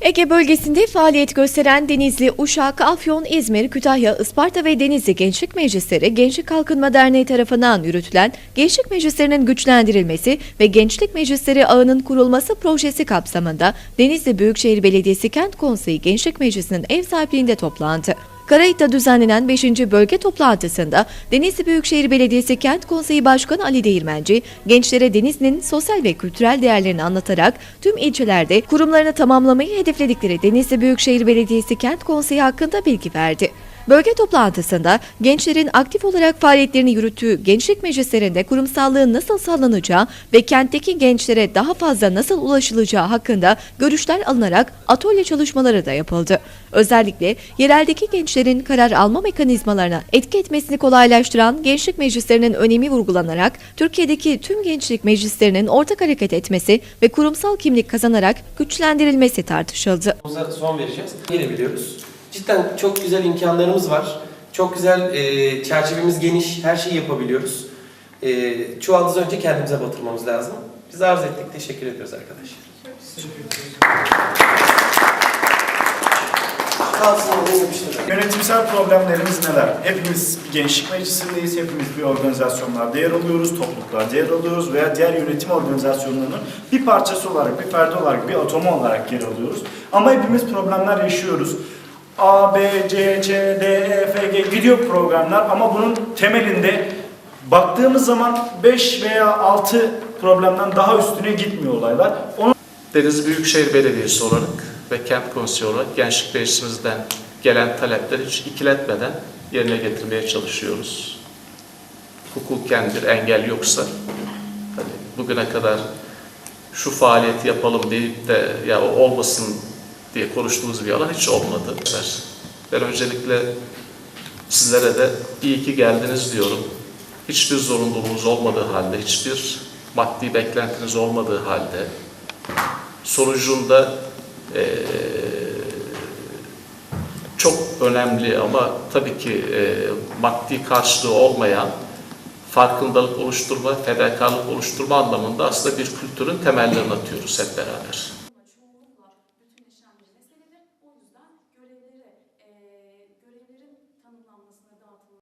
Ege bölgesinde faaliyet gösteren Denizli, Uşak, Afyon, İzmir, Kütahya, Isparta ve Denizli Gençlik Meclisleri Gençlik Kalkınma Derneği tarafından yürütülen Gençlik Meclislerinin güçlendirilmesi ve Gençlik Meclisleri ağının kurulması projesi kapsamında Denizli Büyükşehir Belediyesi Kent Konseyi Gençlik Meclisi'nin ev sahipliğinde toplandı. Karayip'te düzenlenen 5. bölge toplantısında Denizli Büyükşehir Belediyesi Kent Konseyi Başkanı Ali Değirmenci, gençlere Denizli'nin sosyal ve kültürel değerlerini anlatarak tüm ilçelerde kurumlarını tamamlamayı hedefledikleri Denizli Büyükşehir Belediyesi Kent Konseyi hakkında bilgi verdi. Bölge toplantısında gençlerin aktif olarak faaliyetlerini yürüttüğü gençlik meclislerinde kurumsallığın nasıl sağlanacağı ve kentteki gençlere daha fazla nasıl ulaşılacağı hakkında görüşler alınarak atölye çalışmaları da yapıldı. Özellikle yereldeki gençlerin karar alma mekanizmalarına etki etmesini kolaylaştıran gençlik meclislerinin önemi vurgulanarak Türkiye'deki tüm gençlik meclislerinin ortak hareket etmesi ve kurumsal kimlik kazanarak güçlendirilmesi tartışıldı. Son vereceğiz. Gelebiliyoruz. Cidden çok güzel imkanlarımız var. Çok güzel e, çerçevemiz geniş. Her şeyi yapabiliyoruz. E, çuvaldızı önce kendimize batırmamız lazım. Biz arz ettik. Teşekkür ediyoruz arkadaşlar. Yönetimsel problemlerimiz neler? Hepimiz bir gençlik meclisindeyiz, hepimiz bir organizasyonlarda yer alıyoruz, topluluklarda yer alıyoruz veya diğer yönetim organizasyonlarının bir parçası olarak, bir ferdi olarak, bir atomu olarak yer alıyoruz. Ama hepimiz problemler yaşıyoruz. A, B, C, Ç, D, E, F, G gidiyor programlar ama bunun temelinde baktığımız zaman 5 veya 6 problemden daha üstüne gitmiyor olaylar. Onu Denizli Büyükşehir Belediyesi olarak ve Kent Konseyi olarak gençlik meclisimizden gelen talepleri hiç ikiletmeden yerine getirmeye çalışıyoruz. Hukuken bir engel yoksa, hani bugüne kadar şu faaliyeti yapalım deyip de ya olmasın diye konuştuğumuz bir alan hiç olmadı. Ben öncelikle sizlere de iyi ki geldiniz diyorum. Hiçbir zorunluluğunuz olmadığı halde, hiçbir maddi beklentiniz olmadığı halde sonucunda eee, çok önemli ama tabii ki eee, maddi karşılığı olmayan farkındalık oluşturma, fedakarlık oluşturma anlamında aslında bir kültürün temellerini atıyoruz hep beraber.